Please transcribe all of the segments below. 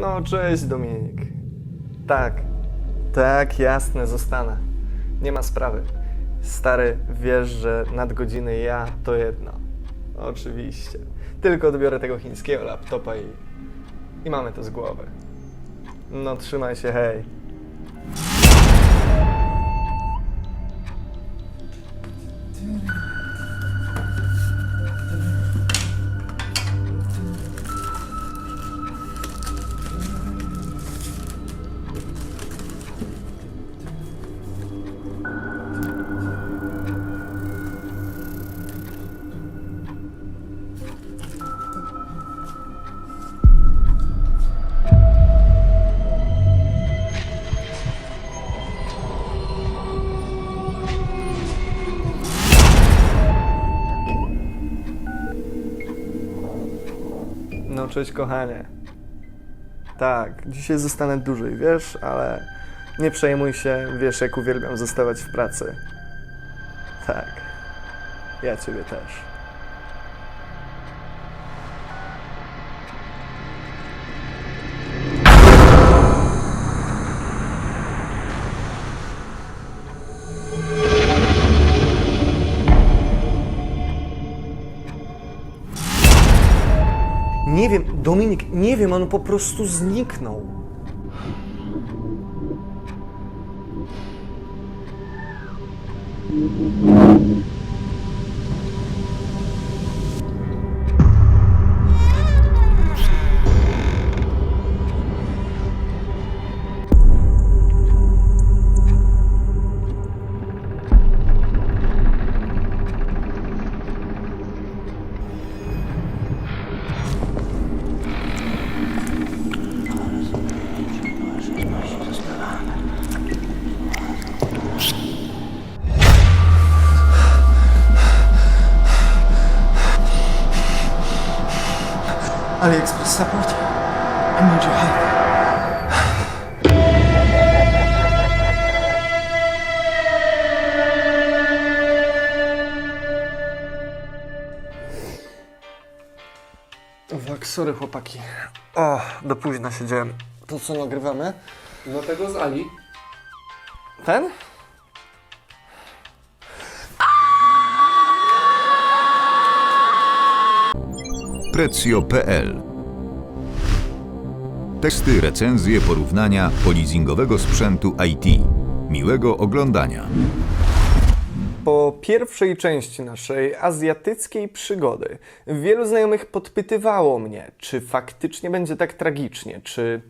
No, cześć Dominik. Tak, tak, jasne, zostanę. Nie ma sprawy. Stary, wiesz, że nadgodziny ja to jedno. Oczywiście. Tylko odbiorę tego chińskiego laptopa i, i mamy to z głowy. No, trzymaj się, hej. No, cześć kochanie. Tak, dzisiaj zostanę dłużej, wiesz, ale nie przejmuj się, wiesz, jak uwielbiam zostawać w pracy. Tak, ja ciebie też. Nie wiem, Dominik, nie wiem, on po prostu zniknął. Support. I need your help. Uwag, sorry chłopaki. O, do późna siedziałem. To co nagrywamy? No tego z Ali. Ten? Prezio.pl Teksty, recenzje, porównania polizingowego sprzętu IT. Miłego oglądania. Po pierwszej części naszej azjatyckiej przygody wielu znajomych podpytywało mnie, czy faktycznie będzie tak tragicznie, czy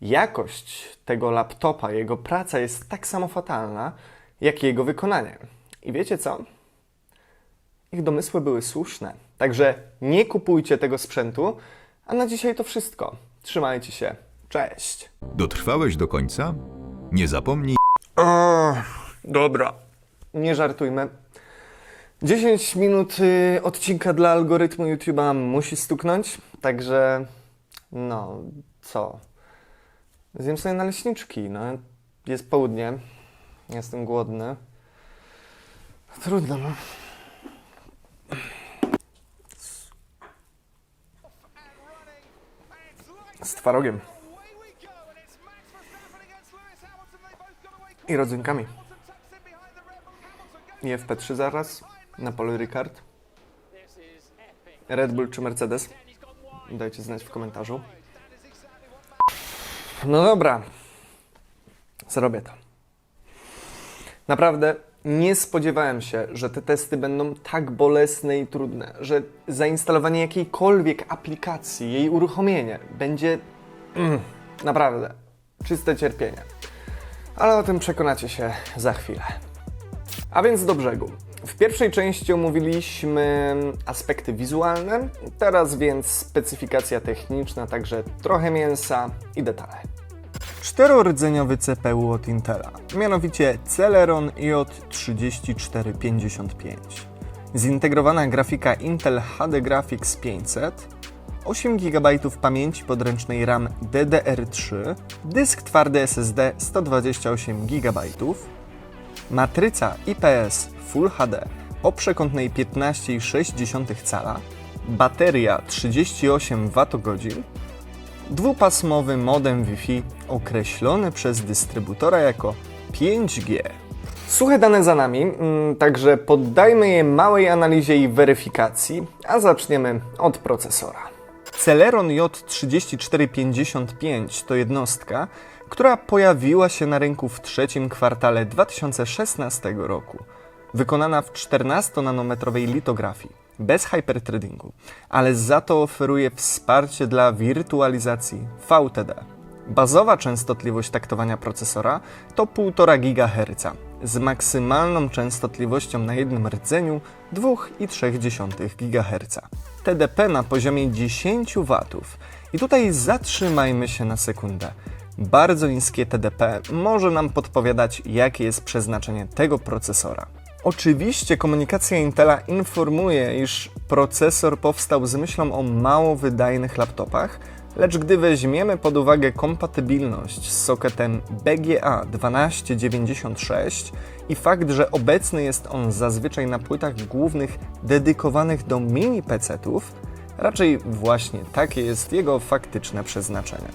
jakość tego laptopa, jego praca jest tak samo fatalna, jak jego wykonanie. I wiecie co? Ich domysły były słuszne. Także nie kupujcie tego sprzętu, a na dzisiaj to wszystko. Trzymajcie się. Cześć. Dotrwałeś do końca? Nie zapomnij O, dobra. Nie żartujmy. 10 minut y, odcinka dla algorytmu YouTube'a musi stuknąć, także no, co? Zjem sobie naleśniczki, no. Jest południe, jestem głodny. Trudno, no. Z twarogiem i rodzynkami. I FP3 zaraz, na polu Ricard. Red Bull czy Mercedes? Dajcie znać w komentarzu. No dobra, zrobię to. Naprawdę nie spodziewałem się, że te testy będą tak bolesne i trudne, że zainstalowanie jakiejkolwiek aplikacji, jej uruchomienie będzie mm, naprawdę czyste cierpienie. Ale o tym przekonacie się za chwilę. A więc do brzegu. W pierwszej części omówiliśmy aspekty wizualne, teraz więc specyfikacja techniczna, także trochę mięsa i detale. Czterordzeniowy CPU od Intela, mianowicie Celeron J3455. Zintegrowana grafika Intel HD Graphics 500, 8 GB pamięci podręcznej RAM DDR3, dysk twardy SSD 128 GB, matryca IPS Full HD o przekątnej 15,6 cala, bateria 38 Wh, dwupasmowy modem Wi-Fi określony przez dystrybutora jako 5G. Suche dane za nami, mm, także poddajmy je małej analizie i weryfikacji, a zaczniemy od procesora. Celeron J3455 to jednostka, która pojawiła się na rynku w trzecim kwartale 2016 roku. Wykonana w 14-nanometrowej litografii, bez hyperthreadingu, ale za to oferuje wsparcie dla wirtualizacji VTD. Bazowa częstotliwość taktowania procesora to 1,5 GHz z maksymalną częstotliwością na jednym rdzeniu 2,3 GHz. TDP na poziomie 10 W. I tutaj zatrzymajmy się na sekundę. Bardzo niskie TDP może nam podpowiadać, jakie jest przeznaczenie tego procesora. Oczywiście komunikacja Intela informuje, iż procesor powstał z myślą o mało wydajnych laptopach, lecz gdy weźmiemy pod uwagę kompatybilność z sokietem BGA 1296 i fakt, że obecny jest on zazwyczaj na płytach głównych dedykowanych do mini PC-ów, raczej właśnie takie jest jego faktyczne przeznaczenie.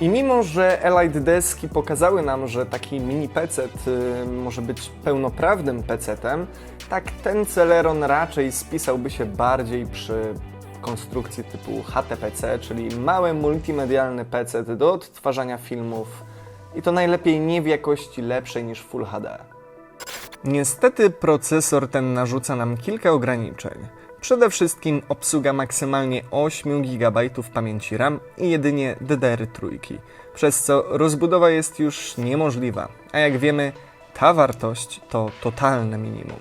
I mimo, że Elite Deski pokazały nam, że taki mini PC y, może być pełnoprawnym PC-tem, tak ten Celeron raczej spisałby się bardziej przy konstrukcji typu HTPC, czyli małe multimedialny PC do odtwarzania filmów i to najlepiej nie w jakości lepszej niż Full HD. Niestety procesor ten narzuca nam kilka ograniczeń. Przede wszystkim obsługa maksymalnie 8 GB pamięci RAM i jedynie DDR3, przez co rozbudowa jest już niemożliwa, a jak wiemy, ta wartość to totalne minimum.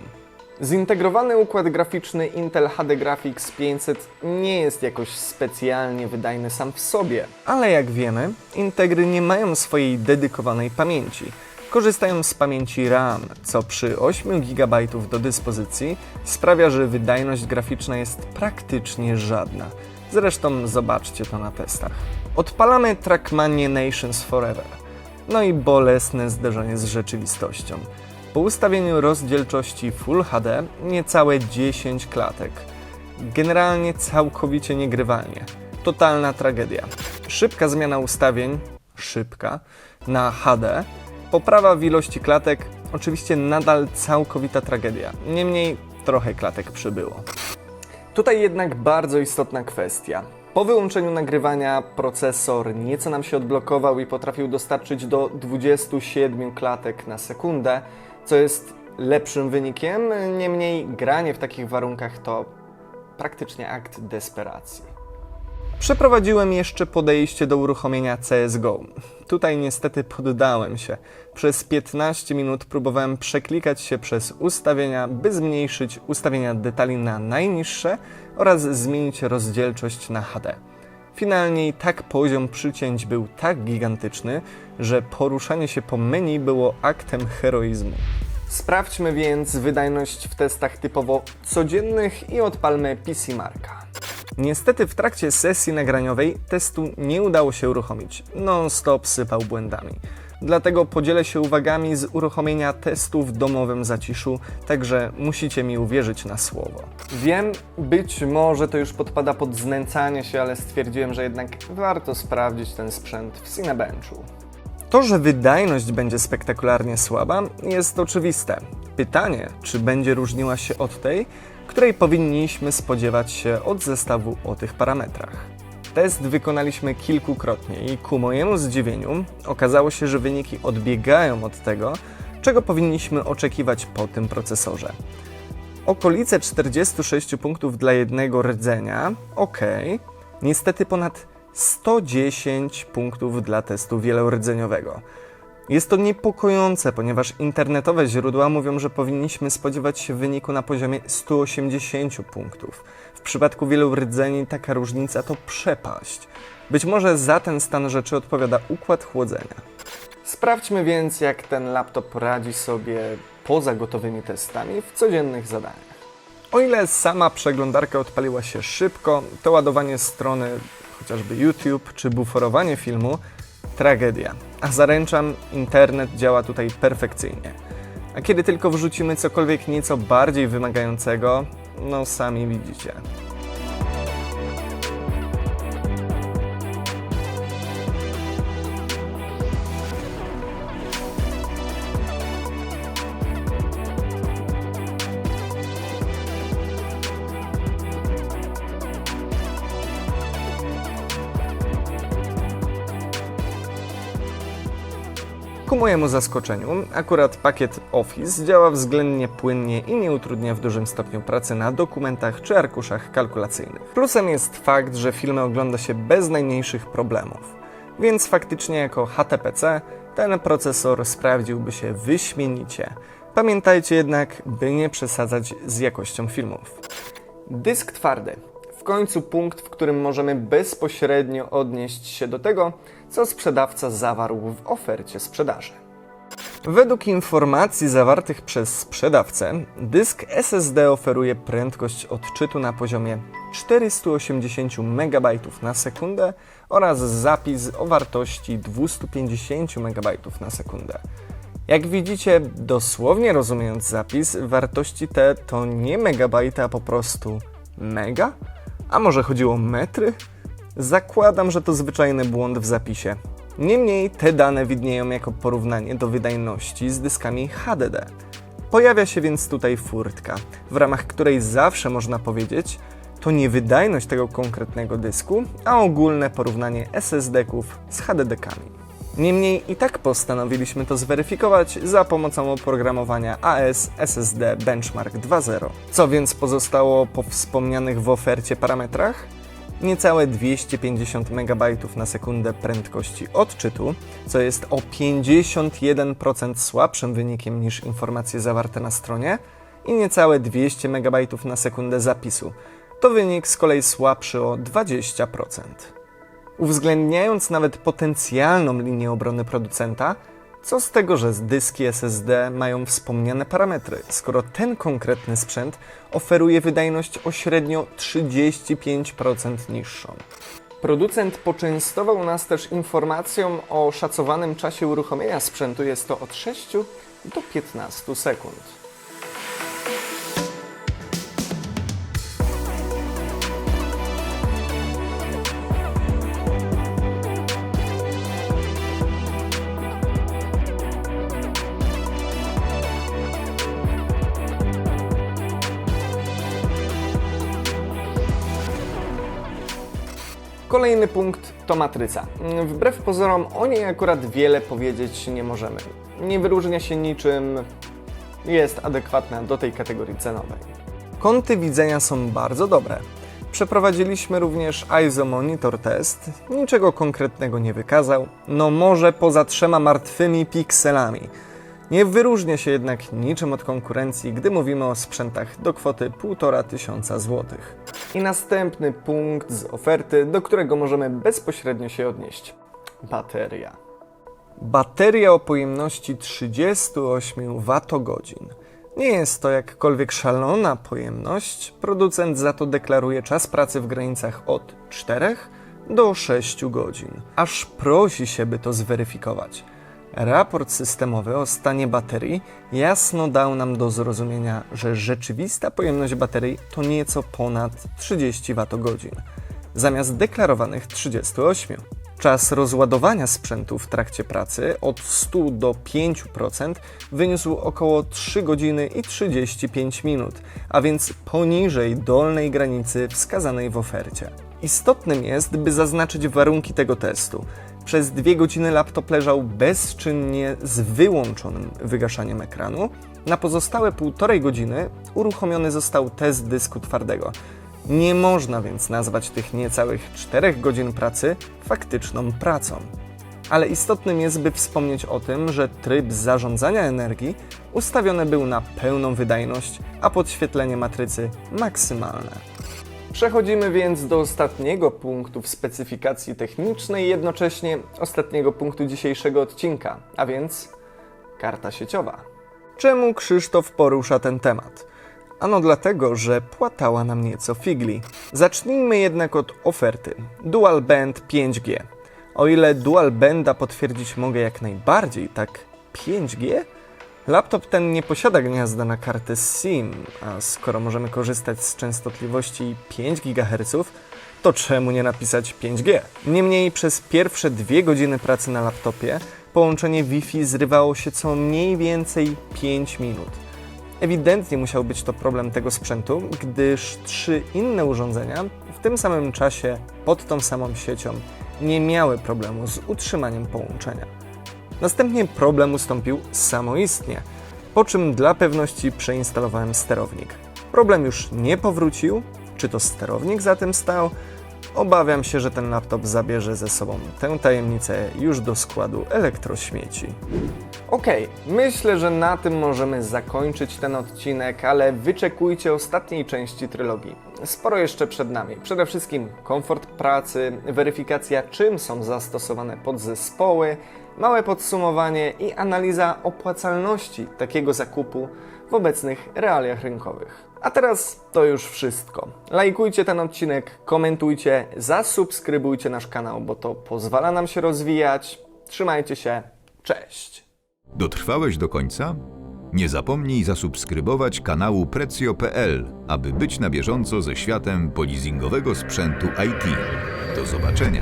Zintegrowany układ graficzny Intel HD Graphics 500 nie jest jakoś specjalnie wydajny sam w sobie, ale jak wiemy, Integry nie mają swojej dedykowanej pamięci. Korzystają z pamięci RAM, co przy 8 GB do dyspozycji sprawia, że wydajność graficzna jest praktycznie żadna. Zresztą zobaczcie to na testach. Odpalamy Trackmania Nations Forever. No i bolesne zderzenie z rzeczywistością. Po ustawieniu rozdzielczości Full HD niecałe 10 klatek. Generalnie całkowicie niegrywalnie. Totalna tragedia. Szybka zmiana ustawień, szybka, na HD, poprawa w ilości klatek, oczywiście nadal całkowita tragedia. Niemniej trochę klatek przybyło. Tutaj jednak bardzo istotna kwestia. Po wyłączeniu nagrywania procesor nieco nam się odblokował i potrafił dostarczyć do 27 klatek na sekundę, co jest lepszym wynikiem, niemniej granie w takich warunkach to praktycznie akt desperacji. Przeprowadziłem jeszcze podejście do uruchomienia CSGO. Tutaj niestety poddałem się. Przez 15 minut próbowałem przeklikać się przez ustawienia, by zmniejszyć ustawienia detali na najniższe oraz zmienić rozdzielczość na HD. Finalnie i tak poziom przycięć był tak gigantyczny, że poruszanie się po menu było aktem heroizmu. Sprawdźmy więc wydajność w testach typowo codziennych i odpalmy PC Marka. Niestety w trakcie sesji nagraniowej testu nie udało się uruchomić. Non-stop sypał błędami. Dlatego podzielę się uwagami z uruchomienia testu w domowym zaciszu, także musicie mi uwierzyć na słowo. Wiem, być może to już podpada pod znęcanie się, ale stwierdziłem, że jednak warto sprawdzić ten sprzęt w Cinebenchu. To, że wydajność będzie spektakularnie słaba, jest oczywiste. Pytanie, czy będzie różniła się od tej, której powinniśmy spodziewać się od zestawu o tych parametrach. Test wykonaliśmy kilkukrotnie i ku mojemu zdziwieniu okazało się, że wyniki odbiegają od tego, czego powinniśmy oczekiwać po tym procesorze. Okolice 46 punktów dla jednego rdzenia, ok. Niestety ponad 110 punktów dla testu wielordzeniowego. Jest to niepokojące, ponieważ internetowe źródła mówią, że powinniśmy spodziewać się wyniku na poziomie 180 punktów. W przypadku wielu rdzeni taka różnica to przepaść. Być może za ten stan rzeczy odpowiada układ chłodzenia. Sprawdźmy więc, jak ten laptop radzi sobie poza gotowymi testami w codziennych zadaniach. O ile sama przeglądarka odpaliła się szybko, to ładowanie strony chociażby YouTube czy buforowanie filmu tragedia. A zaręczam, internet działa tutaj perfekcyjnie. A kiedy tylko wrzucimy cokolwiek nieco bardziej wymagającego, no sami widzicie. Ku mojemu zaskoczeniu, akurat pakiet Office działa względnie płynnie i nie utrudnia w dużym stopniu pracy na dokumentach czy arkuszach kalkulacyjnych. Plusem jest fakt, że filmy ogląda się bez najmniejszych problemów. Więc faktycznie jako HTPC ten procesor sprawdziłby się wyśmienicie. Pamiętajcie jednak, by nie przesadzać z jakością filmów. Dysk twardy. Końcu punkt, w którym możemy bezpośrednio odnieść się do tego, co sprzedawca zawarł w ofercie sprzedaży. Według informacji zawartych przez sprzedawcę, dysk SSD oferuje prędkość odczytu na poziomie 480 MB na sekundę oraz zapis o wartości 250 MB na sekundę. Jak widzicie, dosłownie rozumiejąc zapis, wartości te to nie megabajty, a po prostu mega? A może chodziło o metry? Zakładam, że to zwyczajny błąd w zapisie. Niemniej te dane widnieją jako porównanie do wydajności z dyskami HDD. Pojawia się więc tutaj furtka, w ramach której zawsze można powiedzieć, to nie wydajność tego konkretnego dysku, a ogólne porównanie SSD-ków z HDD-kami. Niemniej i tak postanowiliśmy to zweryfikować za pomocą oprogramowania AS SSD Benchmark 2.0. Co więc pozostało po wspomnianych w ofercie parametrach? Niecałe 250 MB na sekundę prędkości odczytu, co jest o 51% słabszym wynikiem niż informacje zawarte na stronie, i niecałe 200 MB na sekundę zapisu. To wynik z kolei słabszy o 20%. Uwzględniając nawet potencjalną linię obrony producenta, co z tego, że dyski SSD mają wspomniane parametry, skoro ten konkretny sprzęt oferuje wydajność o średnio 35% niższą. Producent poczęstował nas też informacją o szacowanym czasie uruchomienia sprzętu. Jest to od 6 do 15 sekund. Kolejny punkt to matryca. Wbrew pozorom o niej akurat wiele powiedzieć nie możemy. Nie wyróżnia się niczym, jest adekwatna do tej kategorii cenowej. Kąty widzenia są bardzo dobre. Przeprowadziliśmy również ISO Monitor test, niczego konkretnego nie wykazał, no może poza trzema martwymi pikselami. Nie wyróżnia się jednak niczym od konkurencji, gdy mówimy o sprzętach do kwoty 1,5 tysiąca złotych. I następny punkt z oferty, do którego możemy bezpośrednio się odnieść. Bateria. Bateria o pojemności 38 Wh. Nie jest to jakkolwiek szalona pojemność, producent za to deklaruje czas pracy w granicach od 4 do 6 godzin. Aż prosi się, by to zweryfikować. Raport systemowy o stanie baterii jasno dał nam do zrozumienia, że rzeczywista pojemność baterii to nieco ponad 30 Wh, zamiast deklarowanych 38. Czas rozładowania sprzętu w trakcie pracy od 100 do 5% wyniósł około 3 godziny i 35 minut, a więc poniżej dolnej granicy wskazanej w ofercie. Istotnym jest, by zaznaczyć warunki tego testu. Przez dwie godziny laptop leżał bezczynnie z wyłączonym wygaszaniem ekranu. Na pozostałe półtorej godziny uruchomiony został test dysku twardego. Nie można więc nazwać tych niecałych 4 godzin pracy faktyczną pracą. Ale istotnym jest, by wspomnieć o tym, że tryb zarządzania energii ustawiony był na pełną wydajność, a podświetlenie matrycy maksymalne. Przechodzimy więc do ostatniego punktu w specyfikacji technicznej, jednocześnie ostatniego punktu dzisiejszego odcinka, a więc karta sieciowa. Czemu Krzysztof porusza ten temat? Ano dlatego, że płatała nam nieco figli. Zacznijmy jednak od oferty. Dual Band 5G. O ile Dual Banda potwierdzić mogę jak najbardziej, tak 5G? Laptop ten nie posiada gniazda na kartę SIM, a skoro możemy korzystać z częstotliwości 5 GHz, to czemu nie napisać 5G? Niemniej przez pierwsze dwie godziny pracy na laptopie połączenie Wi-Fi zrywało się co mniej więcej 5 minut. Ewidentnie musiał być to problem tego sprzętu, gdyż trzy inne urządzenia w tym samym czasie pod tą samą siecią nie miały problemu z utrzymaniem połączenia. Następnie problem ustąpił samoistnie, po czym dla pewności przeinstalowałem sterownik. Problem już nie powrócił, czy to sterownik za tym stał? Obawiam się, że ten laptop zabierze ze sobą tę tajemnicę już do składu elektrośmieci. Okej, myślę, że na tym możemy zakończyć ten odcinek, ale wyczekujcie ostatniej części trylogii. Sporo jeszcze przed nami. Przede wszystkim komfort pracy, weryfikacja czym są zastosowane podzespoły, małe podsumowanie i analiza opłacalności takiego zakupu w obecnych realiach rynkowych. A teraz to już wszystko. Lajkujcie ten odcinek, komentujcie, zasubskrybujcie nasz kanał, bo to pozwala nam się rozwijać. Trzymajcie się, cześć! Dotrwałeś do końca? Nie zapomnij zasubskrybować kanału Prezio.pl, aby być na bieżąco ze światem polizingowego sprzętu IT. Do zobaczenia!